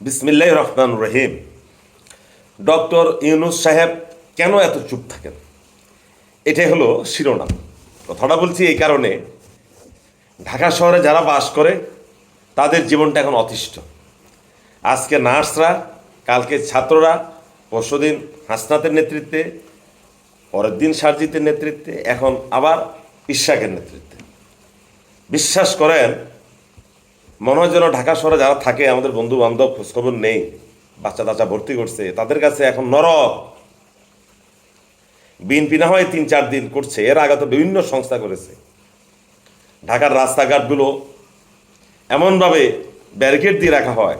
বিসমিল্লাহ রহমান রহিম। ডক্টর ইউনুস সাহেব কেন এত চুপ থাকেন? এটাই হলো শিরোনাম। কথাটা বলছি এই কারণে, ঢাকা শহরে যারা বাস করে, তাদের জীবনটা এখন অতিষ্ঠ। আজকে নার্সরা, কালকে ছাত্ররা, পরশুদিন হাসনাতের নেতৃত্বে, পরের দিন সারজিতের নেতৃত্বে, এখন আবার ইশাকের নেতৃত্বে। বিশ্বাস করেন মনে হয় যেন ঢাকা শহরে যারা থাকে, আমাদের বন্ধু বান্ধব খোঁজখবর নেই বাচ্চা টাচ্চা ভর্তি করছে, তাদের কাছে এখন নরক। বিএনপি না হয় তিন চার দিন করছে, এর আগে তো বিভিন্ন সংস্থা করেছে। ঢাকার রাস্তাঘাটগুলো এমনভাবে ব্যারিকেড দিয়ে রাখা হয়।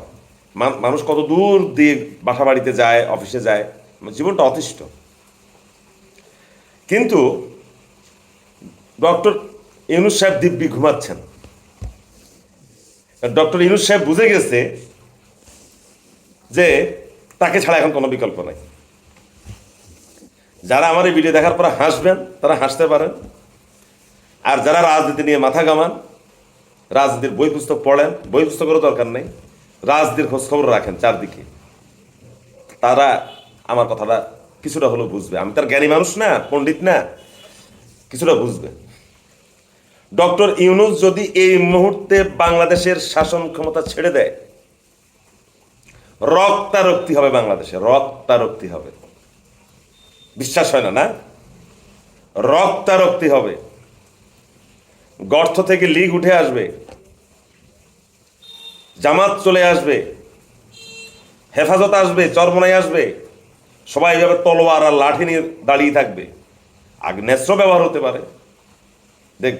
মানুষ কত দূর দিয়ে বাসা বাড়িতে যায়, অফিসে যায়, জীবনটা অতিষ্ঠ। কিন্তু ডক্টর ইউনুস সাহেব দিব্যি ঘুমাচ্ছেন। ডক্টর ইউনুস সাহেব বুঝে গেছে যে তাকে ছাড়া এখন কোনো বিকল্প নাই। যারা আমার এই ভিডিও দেখার পর হাসবেন, তারা হাসতে পারেন। আর যারা রাজনীতি নিয়ে মাথা কামান রাজনীতির বই পুস্তক পড়েন, বই পুস্তকেরও দরকার নেই, রাজনীতির খোঁজ খবর রাখেন চারদিকে। তারা আমার কথাটা কিছুটা হলেও বুঝবে। আমি তার জ্ঞানী মানুষ না, পণ্ডিত না, কিছুটা বুঝবে। ডক্টর ইউনুস যদি এই মুহূর্তে বাংলাদেশের শাসন ক্ষমতা ছেড়ে দেয়, রক্তারক্তি হবে বাংলাদেশে, রক্তারক্তি হবে। বিশ্বাস হয় না না? রক্তারক্তি হবে। গর্ত থেকে লিগ উঠে আসবে। জামাত চলে আসবে। হেফাজত আসবে, চরমনাই আসবে। সবাই এভাবে তলোয়ার আর লাঠি নিয়ে দাঁড়িয়ে থাকবে। আগ্নেস্ত্র ব্যবহার হতে পারে। দেখ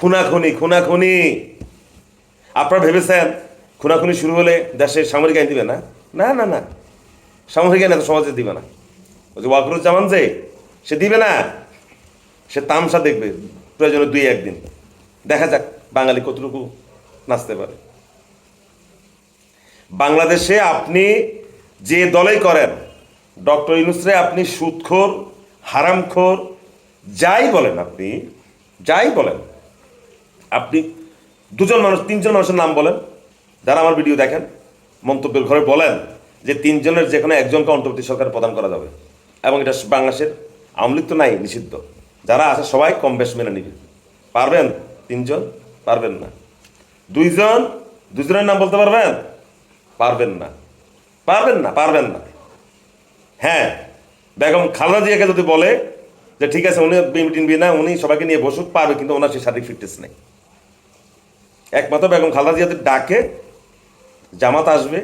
খুনাখুনি খুনাখুনি। আপনারা ভেবেছেন খুনাখুনি শুরু হলে দেশে সামরিক আইন দিবে না? না না না। সামরিক আইন এত সমাজে দিবে না। ওই যে ওয়াকরুজ্জামান যে, সে দিবে না। সে তামসা দেখবে প্রয়োজনে দুই, একদিন। দেখা যাক বাঙালি কতটুকু নাচতে পারে। বাংলাদেশে আপনি যে দলেই করেন, ডক্টর ইনুসরে আপনি সুদখোর, হারামখোর, যাই বলেন আপনি, যাই বলেন আপনি দুজন মানুষ, তিনজন মানুষের নাম বলেন। যারা আমার ভিডিও দেখেন, মন্তব্যের ঘরে বলেন যে তিনজনের যে কোনো একজনকে অন্তর্বর্তী সরকার প্রদান করা যাবে। এবং এটা বাংলাদেশের আওয়ামী তো নাই, নিষিদ্ধ। যারা আছে, সবাই কম বেশ মেনে নিবে। পারবেন তিনজন? পারবেন না। দুইজন? দুজনের নাম বলতে পারবেন? পারবেন না। পারবেন না পারবেন না। হ্যাঁ বেগম খালেদা জিয়াকে যদি বলে যে, ঠিক আছে, উনি টিনবি না, উনি সবাইকে নিয়ে বসুক, পারবে, কিন্তু ওনার সেই শারীরিক ফিটনেস নেই। একমাত্র বেগম খালেদা জিয়াদের ডাকে, জামাত আসবে,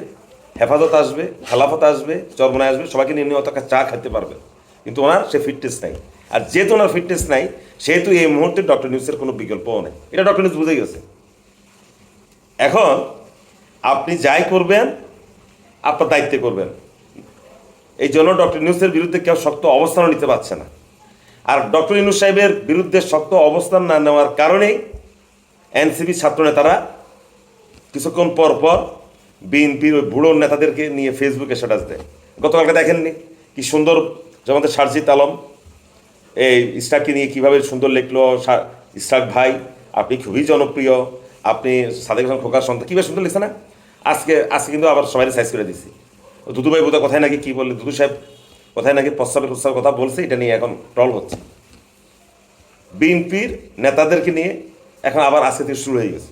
হেফাজত আসবে, খেলাফত আসবে, চরমনায় আসবে, সবাইকে নিয়ে নিয়ে অত চা খেতে পারবে কিন্তু ওনার সে ফিটনেস নাই। আর যেহেতু ওনার ফিটনেস নাই, সেহেতু এই মুহূর্তে ডক্টর নিউজের কোনো বিকল্পও নেই। এটা ডক্টর নিউজ বুঝে গেছে। এখন আপনি যাই করবেন, আপনার দায়িত্বে করবেন। এই জন্য ডক্টর নিউজের বিরুদ্ধে কেউ শক্ত অবস্থানও নিতে পারছে না। আর ডক্টর ইউনুস সাহেবের বিরুদ্ধে শক্ত অবস্থান না নেওয়ার কারণেই এনসিপি ছাত্র নেতারা কিছুক্ষণ পর পর বিএনপির ওই বুড়ো নেতাদেরকে নিয়ে ফেসবুকে স্ট্যাটাস দেয়। গতকালকে দেখেননি কি সুন্দর যেমন সারজিৎ আলম এই ইস্টাককে নিয়ে কীভাবে সুন্দর লিখলো ইস্টাক ভাই, আপনি খুবই জনপ্রিয়, আপনি সাদেক হাসান খোকার সন্তান, কীভাবে সুন্দর লিখছে না? আজকে আজকে কিন্তু আবার সবাই সাইজ করে দিচ্ছি দুদু ভাই বোধহয় কথায় নাকি কী বললে? দুদু সাহেব কোথায় নাকি প্রস্তাবের প্রস্তাবের কথা বলছে, এটা নিয়ে এখন ট্রল হচ্ছে। বিএনপির নেতাদেরকে নিয়ে এখন আবার থেকে শুরু হয়ে গেছে।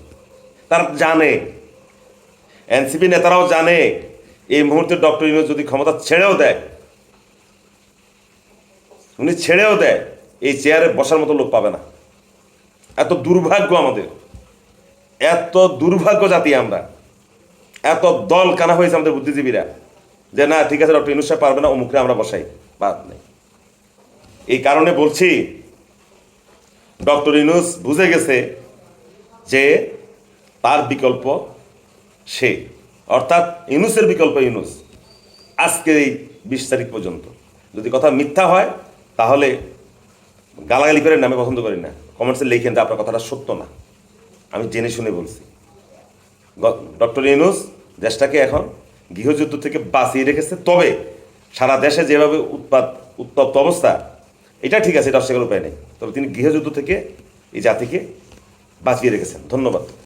তারা জানে। এনসিপি নেতারাও জানে। এই মুহূর্তে ডক্টর ইউনুস যদি ক্ষমতা ছেড়েও দেয়, উনি ছেড়েও দেয়, এই চেয়ারে বসার মতো লোক পাবে না। এত দুর্ভাগ্য আমাদের। এত দুর্ভাগ্য জাতি আমরা। এত দল কানা হয়েছে আমাদের বুদ্ধিজীবীরা যে, না, ঠিক আছে, ডক্টর সাহেব পারবে না, অমুকরে আমরা বসাই, বাদ নেই। এই কারণে বলছি, ডক্টর ইউনুস বুঝে গেছে যে তার বিকল্প সে। অর্থাৎ ইউনুসের বিকল্প ইউনুস। আজকে এই বিশ তারিখ পর্যন্ত। যদি কথা মিথ্যা হয়, তাহলে গালাগালি করেন আমি পছন্দ করি না। কমেন্টসে লিখেন যে আপনার কথাটা সত্য না। আমি জেনে শুনে বলছি। ডক্টর ইউনুস দেশটাকে এখন গৃহযুদ্ধ থেকে বাঁচিয়ে রেখেছে। তবে সারা দেশে যেভাবে উৎপাদ উত্তপ্ত অবস্থা, এটা ঠিক আছে, এটা অস্বীকার উপায় নেই। তবে তিনি গৃহযুদ্ধ থেকে এই জাতিকে বাঁচিয়ে রেখেছেন। ধন্যবাদ।